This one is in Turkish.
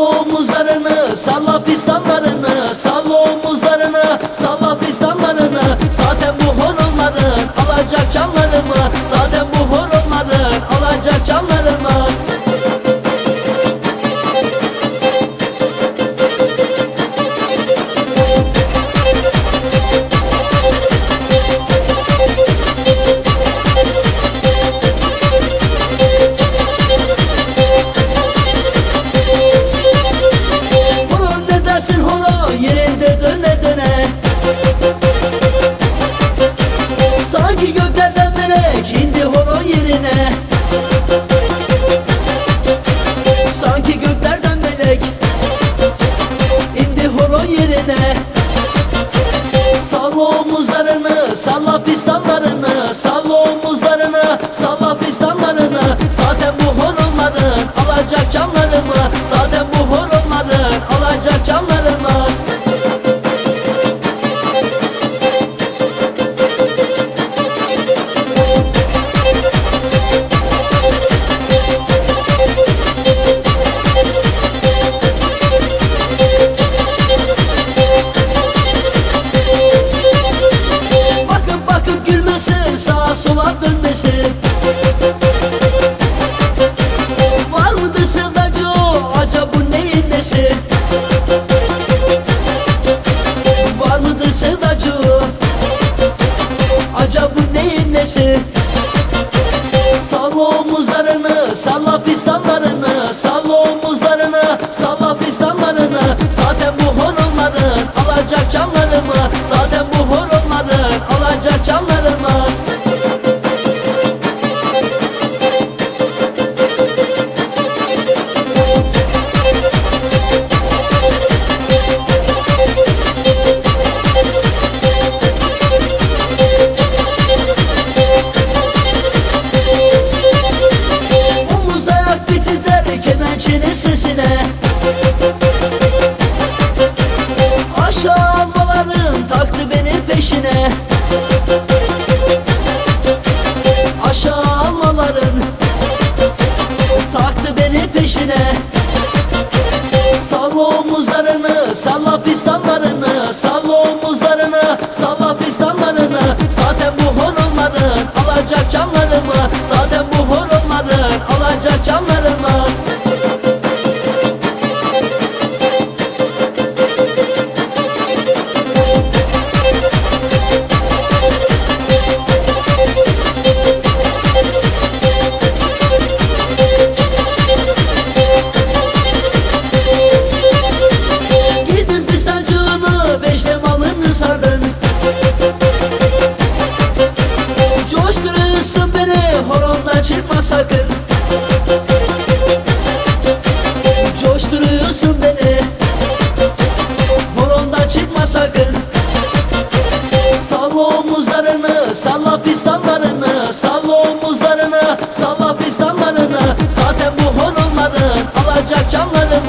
Al omuzlarını salla fistanların yerine. Salla omuzlarını, salla fistanlarını Salla omuzlarını, o acaba neyin nesi? Salla omuzlarını, salla fistanlarını kemençenin sesine. Aşağı almaların taktı beni peşine. Aşağı almaların taktı beni peşine. Salla omuzlarını, salla fistanlarını Dokunma sakın. Coşturuyorsun beni. Horondan çıkma sakın. Salla omuzlarını Salla fistanlarını Salla omuzlarını Salla fistanlarını. Zaten bu horonların Alacak canları.